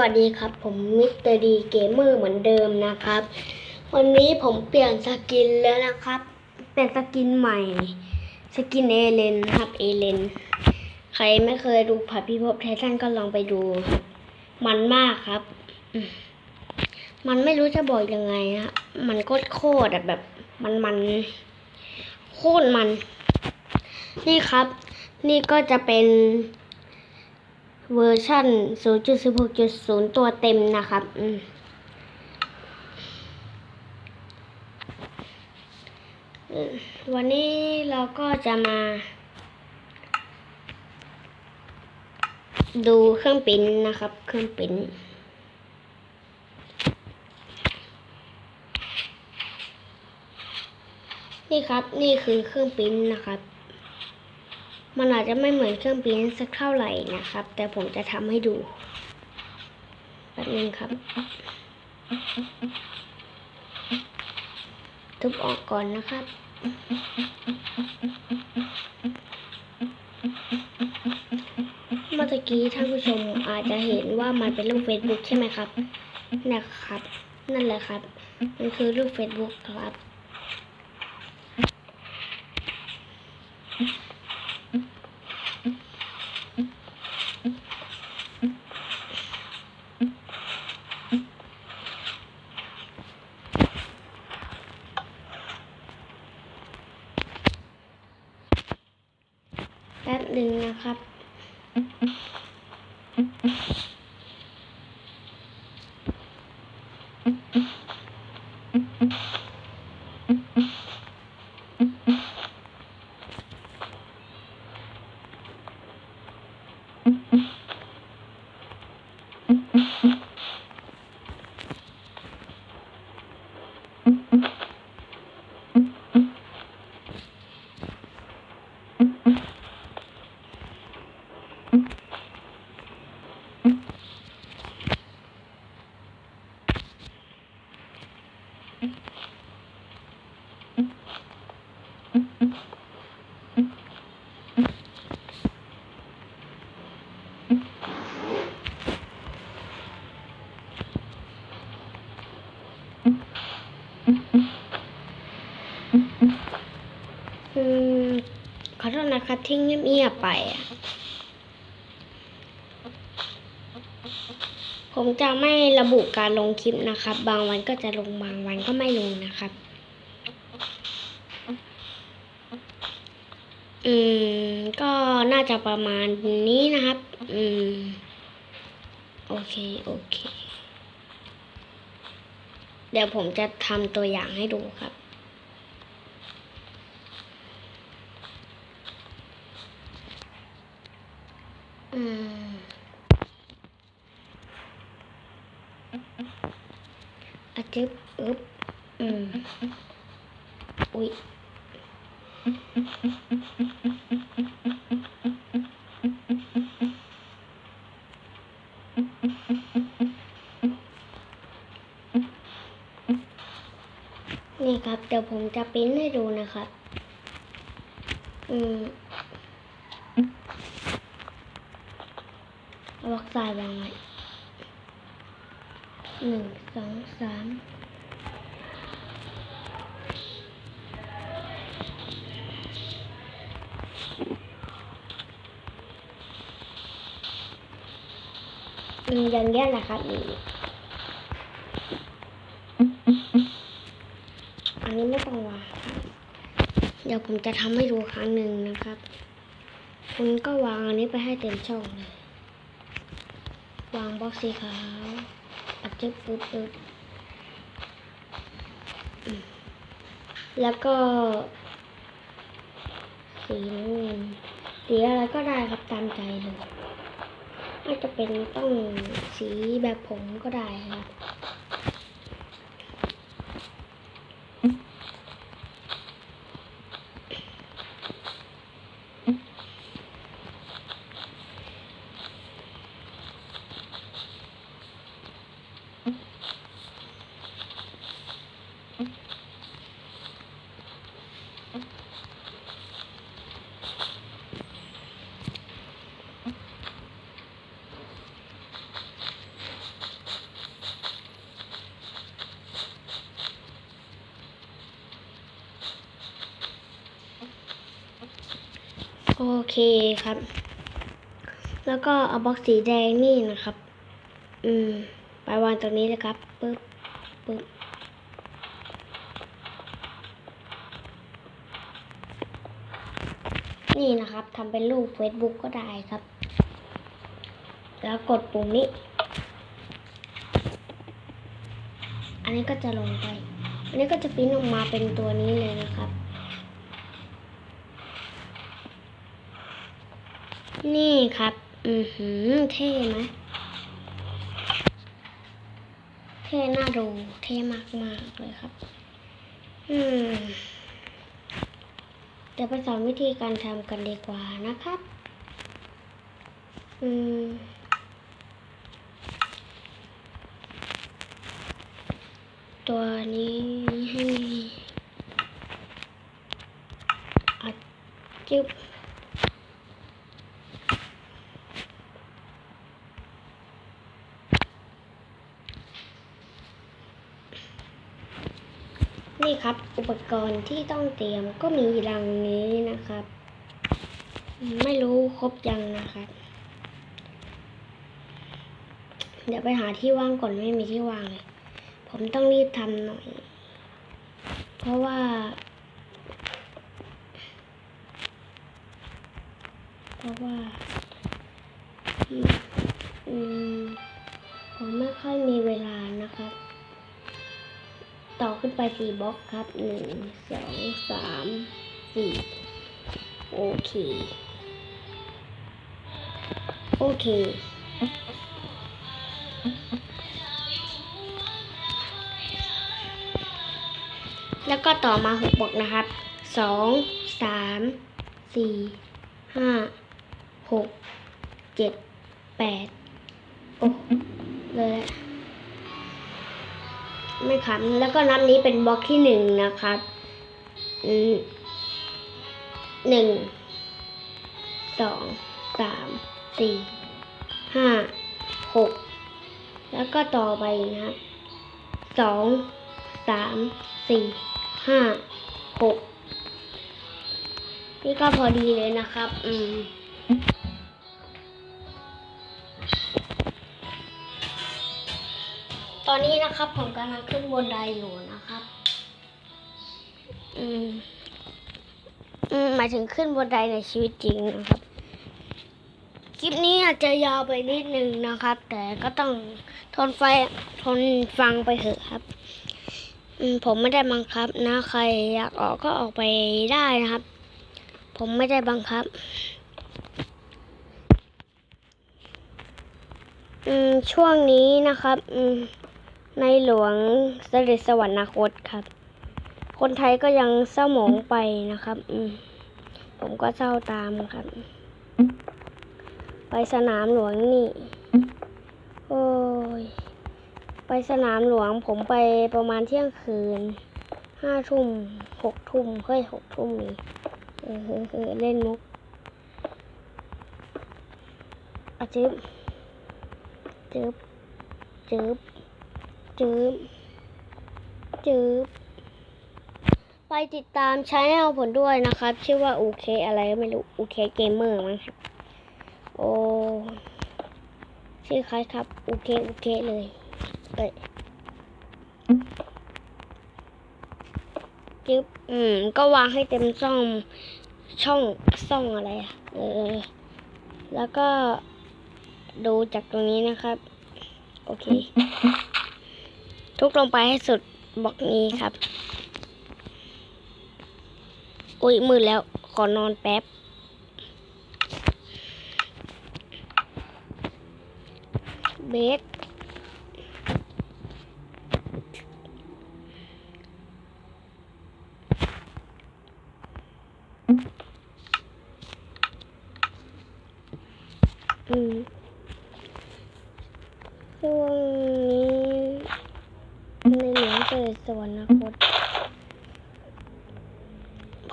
วัสดีครับ ผมมิสเตอร์ดีเกมเมอร์เหมือนเดิมนะครับ วันนี้ผมเปลี่ยนสกินแล้วนะครับ เปลี่ยนสกินใหม่ สกินเอเลนครับเอเลนใครไม่เคยดูผัดพิภพไททันก็ลองไปดู มันมากครับ มันไม่รู้จะบอกยังไงฮะมันโคตรโคตรแบบมันมันโคตรมัน นี่ครับ นี่ก็จะเป็น เวอร์ชัน0.16.0 ตัวเต็มนะครับอืมวันนี้เราก็จะมา ดูเครื่องปิ้นนะครับ เครื่องปิ้นนี่ครับ นี่คือเครื่องปิ้นนะครับ มันอาจจะไม่เหมือนเครื่องปริ้นสักเท่าไหร่นะครับ แต่ผมจะทำให้ดูแป๊บนึงครับ ทุบออกก่อนนะครับเมื่อกี้ท่านผู้ชมอาจจะเห็นว่ามันเป็นรูป Facebook ใช่ไหมครับนะครับ นั่นแหละครับ มันคือรูป Facebook ครับ อืมขอโทษนะครับที่เงียบๆไปอะ ผมจะไม่ระบุการลงคลิปนะครับ บางวันก็จะลงบางวันก็ไม่ลงนะครับ อืม ก็น่าจะประมาณนี้นะครับ อืม โอเค โอเค เดี๋ยวผมจะทำตัวอย่างให้ดูครับอืม อาจึบอึบอืมอุ๊ยนี่ครับ เดี๋ยวผมจะปริ้นให้ดูนะครับ อืมเอาวักสายวางไว้ หนึ่งสองสามอืมอย่างเงี้ยนะครับนี่อันนี้ไม่ต้องวางครับเดี๋ยวผมจะทำให้ดูครั้งหนึ่งนะครับ คุณก็วางอันนี้ไปให้เต็มช่องเลย วางบล็อกสีขาว อัดจึ๊บปึ๊บปึ๊บแล้วก็สีน้ำเงินสีอะไรก็ได้ครับตามใจเลยไม่จะเป็นต้องสีแบบผมก็ได้ครับ โอเคครับ แล้วก็เอาบล็อกสีแดงนี่นะครับ อืม ไปวางตรงนี้เลยครับปึ๊บปึ๊บนี่นะครับทำเป็นรูป Facebook ก็ได้ครับ แล้วกดปุ่มนี้ อันนี้ก็จะลงไป อันนี้ก็จะปิ้นออกมาเป็นตัวนี้เลยนะครับ นี่ครับ อือหือ เท่ไหมเท่น่าดู เท่มากมากเลยครับ อืม เดี๋ยวไปสอนวิธีการทำกันดีกว่านะครับ อืม ตัวนี้ให้อัดจึ๊บ ครับ อุปกรณ์ที่ต้องเตรียมก็มีดังนี้นะครับ ไม่รู้ครบยังนะครับ เดี๋ยวไปหาที่ว่างก่อนไม่มีที่วางเลย ผมต้องรีบทำหน่อย เพราะว่า เพราะว่าอืมผมไม่ค่อยมีเวลานะครับ ต่อขึ้นไปสี่บล็อกครับหนึ่งสองสามสี่โอเค โอเค แล้วก็ต่อมาหกบล็อกนะครับสองสามสี่ห้าหกเจ็ดแปดโอ้เลยอะ ไม่ครับ แล้วก็นับนี้เป็นบล็อกที่หนึ่งนะครับหนึ่งสองสามสี่ห้าหกแล้วก็ต่อไปนะครับสองสามสี่ห้าหกนี่ก็พอดีเลยนะครับ อืม ตอนนี้นะครับผมกำลังขึ้นบนไดอยู่นะครับ อืม อืม หมายถึงขึ้นบนไดในชีวิตจริงนะครับ คลิปนี้อาจจะยาวไปนิดนึงนะครับ แต่ก็ต้องทนไฟทนฟังไปเถอะครับ อืม ผมไม่ได้บังคับนะใครอยากออกก็ออกไปได้นะครับ ผมไม่ได้บังคับ อืม ช่วงนี้นะครับ อืม ในหลวงเสด็จสวรรคตครับ คนไทยก็ยังเศร้าหมองไปนะครับ อืผมก็เศร้าตามครับ ไปสนามหลวงนี่ โอ้ย ไปสนามหลวงผมไปประมาณเที่ยงคืน ห้าทุ่ม หกทุ่มเฮ้ยหกทุ่มนี่เออเล่นมุกอาจึ๊บจึ๊บจึ๊บ จืบจืบไปติดตามช anel ผลด้วยนะครับ ชื่อว่า OK อะไรก็ไม่รู้ OK Gamer มั้งครับโอ้ชื่อคล้ายครับ OK OK เลยเอ้ยจึ๊บอืม ก็วางให้เต็มช่อง ช่องช่องอะไรอะเออ แล้วก็ดูจากตรงนี้นะครับ โอเค ทุกลงไปให้สุดบล็อกนี้ครับ อุ้ยมืดแล้วขอนอนแป๊บ เบส อืม ช่วงนี้ ในหลวงเสด็จสวรรคต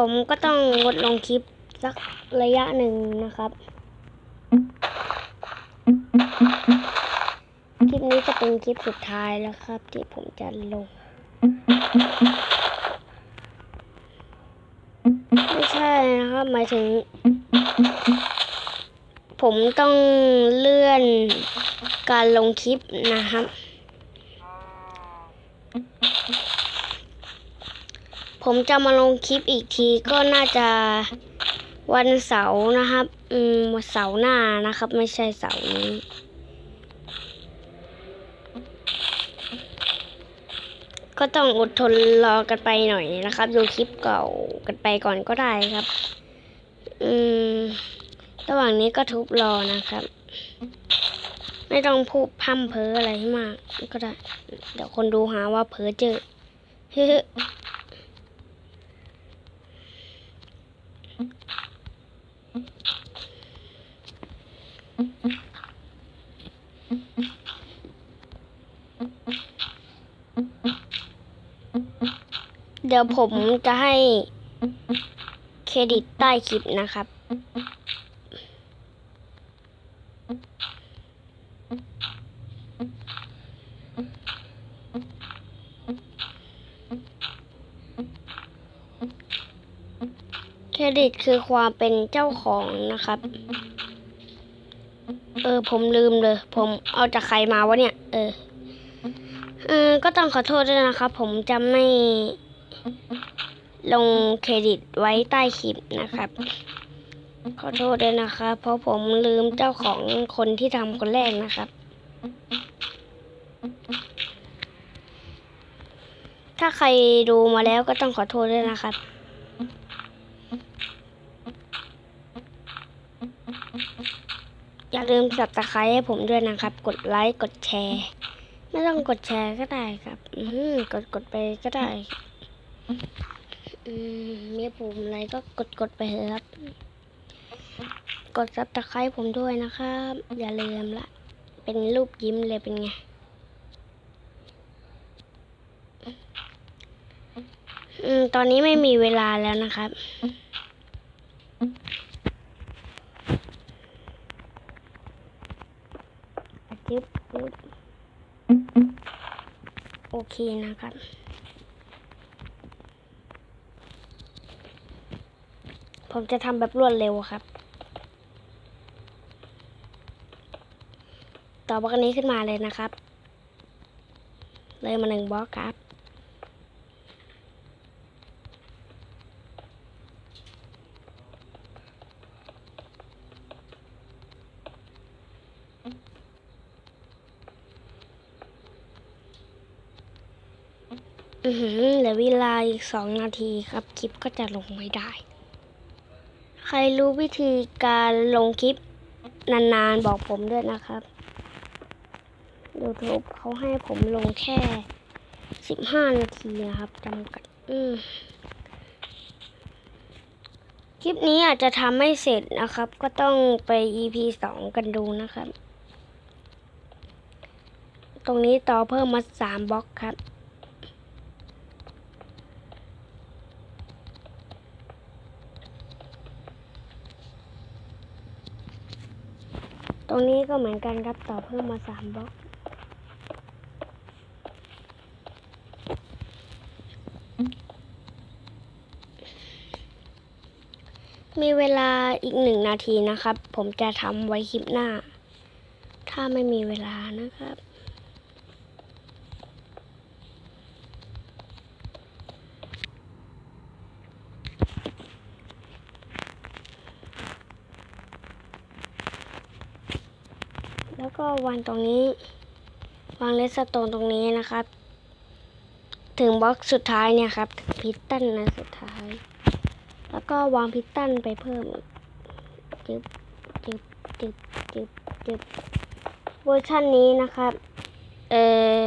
ผมก็ต้องงดลงคลิปสักระยะหนึ่งนะครับ คลิปนี้จะเป็นคลิปสุดท้ายแล้วครับ ที่ผมจะลง ไม่ใช่นะครับหมายถึง ผมต้องเลื่อนการลงคลิปนะครับ ผมจะมาลงคลิปอีกทีก็น่าจะวันเสาร์นะครับ อืมวันเสาร์หน้านะครับ ไม่ใช่เสาร์นี้ ก็ต้องอดทนรอกันไปหน่อยนะครับ ดูคลิปเก่ากันไปก่อนก็ได้ครับ อืม ระหว่างนี้ก็ทุบรอนะครับ ไม่ต้องพูดพร่ำเพ้ออะไรให้มาก ก็ได้ เดี๋ยวคนดูหาว่าเพ้อเจอฮึ เดี๋ยวผมจะให้เครดิตใต้คลิปนะครับ เครดิตคือความเป็นเจ้าของนะครับ เออ ผมลืมเลย ผมเอาจากใครมาวะเนี่ย เออ เออ ก็ต้องขอโทษด้วยนะครับ ผมจะไม่ ลงเครดิตไว้ใต้คลิปนะครับ ขอโทษด้วยนะครับ เพราะผมลืมเจ้าของคนที่ทำคนแรกนะครับ ถ้าใครดูมาแล้วก็ต้องขอโทษด้วยนะครับอย่าลืมสับตะไคร้ให้ผมด้วยนะครับ กดไลค์ กดแชร์ ไม่ต้องกดแชร์ก็ได้ครับ อืมกดกดไปก็ได้ มีปุ่มอะไรก็กดกดไปเถอะครับ กดซับตะไคร้ผมด้วยนะครับ อย่าลืมละ เป็นรูปยิ้มเลยเป็นไงตอนนี้ไม่มีเวลาแล้วนะครับจึ๊บจึ๊บโอเคนะครับ ผมจะทำแบบรวดเร็วครับ ต่อบล็อกนี้ขึ้นมาเลยนะครับ เลยมาหนึ่งบล็อกครับ อือหือเหลือเวลาอีกสองนาทีครับ คลิปก็จะลงไม่ได้ ใครรู้วิธีการลงคลิปนานๆบอกผมด้วยนะครับ YouTube เขาให้ผมลงแค่สิบห้านาทีนะครับจำกัดคลิปนี้อาจจะทำไม่เสร็จนะครับ ก็ต้องไป EP สองกันดูนะครับ ตรงนี้ต่อเพิ่มมาสามบล็อกครับ ต รงนี้ก็เหมือนกันครับต่อเพิ่มมาสามบล็อกมีเวลาอีกหนึ่งนาทีนะครับ ผมจะทำไว้คลิปหน้า ถ้าไม่มีเวลานะครับ แล้ว ก็วางตรงนี้ วางเลสโตนตรงนี้นะครับ ถึงบล็อกสุดท้ายเนี่ยครับ พิสตันนะสุดท้าย แล้วก็วางพิสตันไปเพิ่มจึบจึบจึบจึบจึบเวอร์ชันนี้นะครับ เออ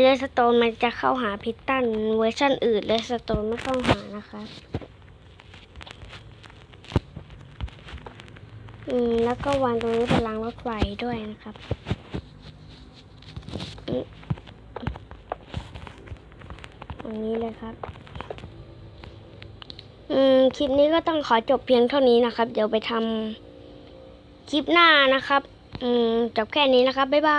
เลสโตนมันจะเข้าหาพิสตัน เวอร์ชันอื่นเลสโตนไม่เข้าหานะครับ อืมแล้วก็วางตรงนี้เป็นรางรถไฟด้วยนะครับอืมตรงนี้เลยครับ อืมคลิปนี้ก็ต้องขอจบเพียงเท่านี้นะครับ เดี๋ยวไปทำคลิปหน้านะครับ อืมจบแค่นี้นะครับ บ๊ายบาย